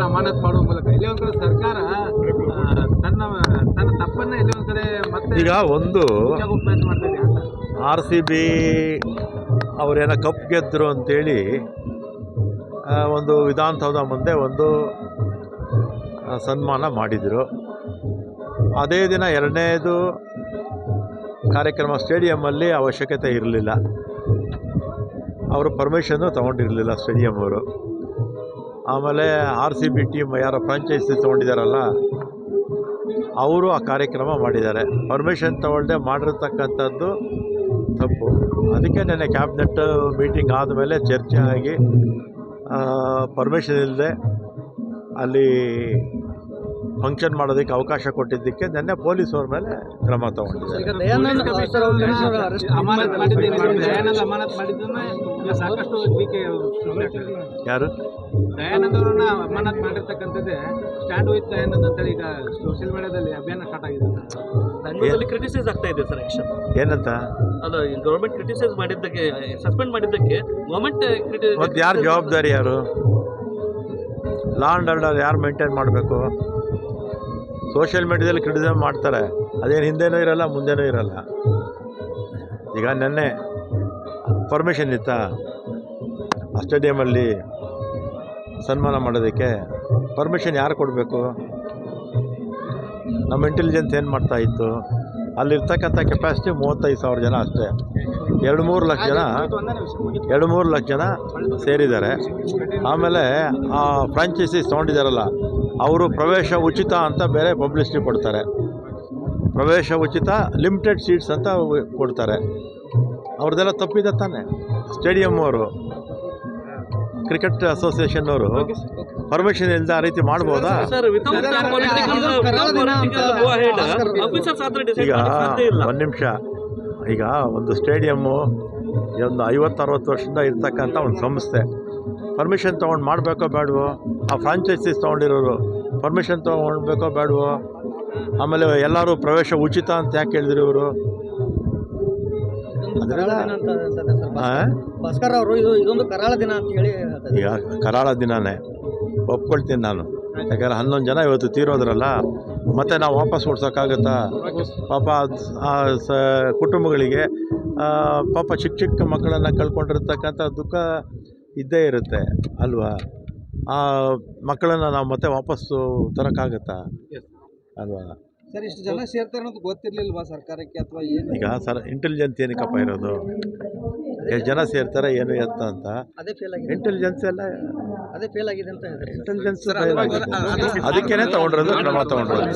ಮೇಲೆ ಅಮಾನತ್ ಮಾಡುವ ಮೂಲಕ. ಇಲ್ಲಿ ಒಂದ್ ಕಡೆ ಸರ್ಕಾರ ತನ್ನ ತನ್ನ ತಪ್ಪನ್ನ ಇಲ್ಲಿ ಒಂದ್ ಕಡೆ ಮತ್ತೆ ಈಗ ಒಂದು ಆರ್ ಸಿ ಬಿ ಅವರೇನೋ ಕಪ್ ಗೆದ್ದರು ಅಂತೇಳಿ ಒಂದು ವಿಧಾನಸೌಧ ಮುಂದೆ ಒಂದು ಸನ್ಮಾನ ಮಾಡಿದರು. ಅದೇ ದಿನ ಎರಡನೇದು ಕಾರ್ಯಕ್ರಮ ಸ್ಟೇಡಿಯಮ್ಮಲ್ಲಿ ಅವಶ್ಯಕತೆ ಇರಲಿಲ್ಲ. ಅವರು ಪರ್ಮಿಷನ್ನು ತೊಗೊಂಡಿರಲಿಲ್ಲ ಸ್ಟೇಡಿಯಂ ಅವರು. ಆಮೇಲೆ ಆರ್ ಸಿ ಬಿ ಟೀಮ್ ಯಾರು ಫ್ರಾಂಚೈಸಿ ತೊಗೊಂಡಿದ್ದಾರಲ್ಲ ಅವರು ಆ ಕಾರ್ಯಕ್ರಮ ಮಾಡಿದ್ದಾರೆ. ಪರ್ಮಿಷನ್ ತಗೊಳ್ಳದೆ ಮಾಡಿರ್ತಕ್ಕಂಥದ್ದು ತಪ್ಪು. ಅದಕ್ಕೆ ನೆನ್ನೆ ಕ್ಯಾಬಿನೆಟ್ ಮೀಟಿಂಗ್ ಆದಮೇಲೆ ಚರ್ಚೆ ಆಗಿ ಪರ್ಮಿಷನ್ ಇಲ್ಲದೆ ಅಲ್ಲಿ ಫಂಕ್ಷನ್ ಮಾಡೋದಕ್ಕೆ ಅವಕಾಶ ಕೊಟ್ಟಿದ್ದಕ್ಕೆ ನೆನ್ನೆ ಪೊಲೀಸವ್ರ ಮೇಲೆ ಕ್ರಮ ತಗೊಂಡಿದ್ದಾರೆ. ಯಾರು? ದಯಾನಂದ್ ಅವರನ್ನ ಅಮಾನತ್ ಮಾಡಿರ್ತಕ್ಕಂಥದ್ದೇ ಸ್ಟ್ಯಾಂಡ್ ವಿತ್ ದಯಾನಂದ್ ಅಂತೇಳಿ ಈಗ ಸೋಷಿಯಲ್ ಮೀಡಿಯಾದಲ್ಲಿ ಅಭಿಯಾನ ಸ್ಟಾರ್ಟ್ ಆಗಿದೆ ಬೆಂಗಳೂರಲ್ಲಿ ಕ್ರಿಟಿಸೈಸ್ ಆಗ್ತಾ ಇದೆ ಸರ್ ಆಕ್ಷನ್ ಏನಂತ? ಅಲ್ಲ ಗೌರ್ಮೆಂಟ್ ಕ್ರಿಟಿಸೈಸ್ ಮಾಡಿದ್ದಕ್ಕೆ ಸಸ್ಪೆಂಡ್ ಮಾಡಿದ್ದಕ್ಕೆ ಗೌರ್ಮೆಂಟ್ ಮತ್ತು ಯಾರು ಜವಾಬ್ದಾರಿ ಯಾರು? ಲಾ ಆ್ಯಂಡ್ ಆರ್ಡರ್ ಯಾರು ಮೇಂಟೈನ್ ಮಾಡಬೇಕು? ಸೋಷಿಯಲ್ ಮೀಡ್ಯಾದಲ್ಲಿ ಕ್ರಿಟಿಸಮ್ ಮಾಡ್ತಾರೆ. ಅದೇನು ಹಿಂದೆನೂ ಇರಲ್ಲ, ಮುಂದೆನೂ ಇರಲ್ಲ. ಈಗ ನೆನ್ನೆ ಪರ್ಮಿಷನ್ ಇತ್ತ? ಆ ಸ್ಟೇಡಿಯಮಲ್ಲಿ ಸನ್ಮಾನ ಮಾಡೋದಕ್ಕೆ ಪರ್ಮಿಷನ್ ಯಾರು ಕೊಡಬೇಕು? ನಮ್ಮ ಇಂಟೆಲಿಜೆನ್ಸ್ ಏನು ಮಾಡ್ತಾ ಇತ್ತು? ಅಲ್ಲಿರ್ತಕ್ಕಂಥ ಕೆಪಾಸಿಟಿ ಮೂವತ್ತೈದು ಸಾವಿರ ಜನ ಅಷ್ಟೇ. ಎರಡು ಮೂರು ಲಕ್ಷ ಜನ, ಎರಡು ಮೂರು ಲಕ್ಷ ಜನ ಸೇರಿದ್ದಾರೆ. ಆಮೇಲೆ, ಆ ಫ್ರಾಂಚೈಸೀಸ್ ತೊಗೊಂಡಿದ್ದಾರಲ್ಲ, ಅವರು ಪ್ರವೇಶ ಉಚಿತ ಅಂತ ಬೇರೆ ಪಬ್ಲಿಸಿಟಿ ಕೊಡ್ತಾರೆ. ಪ್ರವೇಶ ಉಚಿತ ಲಿಮಿಟೆಡ್ ಸೀಟ್ಸ್ ಅಂತ ಕೊಡ್ತಾರೆ. ಅವ್ರದ್ದೆಲ್ಲ ತಪ್ಪಿದೆ ತಾನೆ. ಸ್ಟೇಡಿಯಂ ಅವರು. ಕ್ರಿಕೆಟ್ ಅಸೋಸಿಯೇಷನ್ ಅವರು ಪರ್ಮಿಷನ್ ಇಲ್ಲದೆ ಆ ರೀತಿ ಮಾಡ್ಬೋದಾ? ಈಗ ಒಂದ್ ಸಾಧ್ಯ ಇಲ್ಲ. ಒಂದು ನಿಮಿಷ. ಈಗ ಒಂದು ಸ್ಟೇಡಿಯಮ್ಮು ಒಂದು ಐವತ್ತು ಅರವತ್ತು ವರ್ಷದಿಂದ ಇರ್ತಕ್ಕಂಥ ಒಂದು ಸಂಸ್ಥೆ. ಪರ್ಮಿಷನ್ ತೊಗೊಂಡು ಮಾಡಬೇಕೋ ಬೇಡವೋ? ಆ ಫ್ರಾಂಚೈಸೀಸ್ ತೊಗೊಂಡಿರೋರು ಪರ್ಮಿಷನ್ ತೊಗೊಳ್ಬೇಕೋ ಬೇಡವೋ? ಆಮೇಲೆ ಎಲ್ಲರೂ ಪ್ರವೇಶ ಉಚಿತ ಅಂತ ಯಾಕೆ ಹೇಳಿದ್ರು ಇವರು? ಭಾಸ್ಕರ್ ಅವರು ಇದು ಇದೊಂದು ಕರಾಳ ದಿನ ಅಂತ ಹೇಳಿ ಈಗ ಕರಾಳ ದಿನನೇ. ಒಪ್ಕೊಳ್ತೀನಿ ನಾನು. ಯಾಕಂದ್ರೆ ಹನ್ನೊಂದು ಜನ ಇವತ್ತು ತೀರೋದ್ರಲ್ಲ ಮತ್ತೆ ನಾವು ವಾಪಸ್ ಓಡ್ಸೋಕ್ಕಾಗುತ್ತಾ? ಪಾಪ ಆ ಸ ಕುಟುಂಬಗಳಿಗೆ ಪಾಪ ಚಿಕ್ಕ ಚಿಕ್ಕ ಮಕ್ಕಳನ್ನು ಕಳ್ಕೊಂಡಿರ್ತಕ್ಕಂಥ ದುಃಖ ಇದ್ದೇ ಇರುತ್ತೆ ಅಲ್ವಾ? ಆ ಮಕ್ಕಳನ್ನು ನಾವು ಮತ್ತೆ ವಾಪಸ್ಸು ತರೋಕ್ಕಾಗತ್ತಾ? ಅಲ್ವಾ? ಸರ್ ಇಷ್ಟು ಜನ ಸೇರ್ತಾರೆ ಅನ್ನೋದು ಗೊತ್ತಿರ್ಲಿಲ್ವಾ ಸರ್ಕಾರಕ್ಕೆ ಅಥವಾ ಏನು? ಈಗ ಸರ್ ಇಂಟೆಲಿಜೆನ್ಸ್ ಏನಕ್ಕಪ್ಪ ಇರೋದು? ಎಷ್ಟು ಜನ ಸೇರ್ತಾರೆ ಏನು ಎತ್ತ ಅಂತ? ಅದೇ ಫೇಲ್ ಆಗಿದೆ. ಇಂಟೆಲಿಜೆನ್ಸ್ ಎಲ್ಲ ಅದೇ ಫೇಲ್ ಆಗಿದೆ ಅಂತ ಹೇಳಿದ್ರೆ. ಇಂಟೆಲಿಜೆನ್ಸ್ ಅದಕ್ಕೇನೆ ತಗೊಂಡಿರೋದು ಕ್ರಮ ತಗೊಂಡಿರೋದು.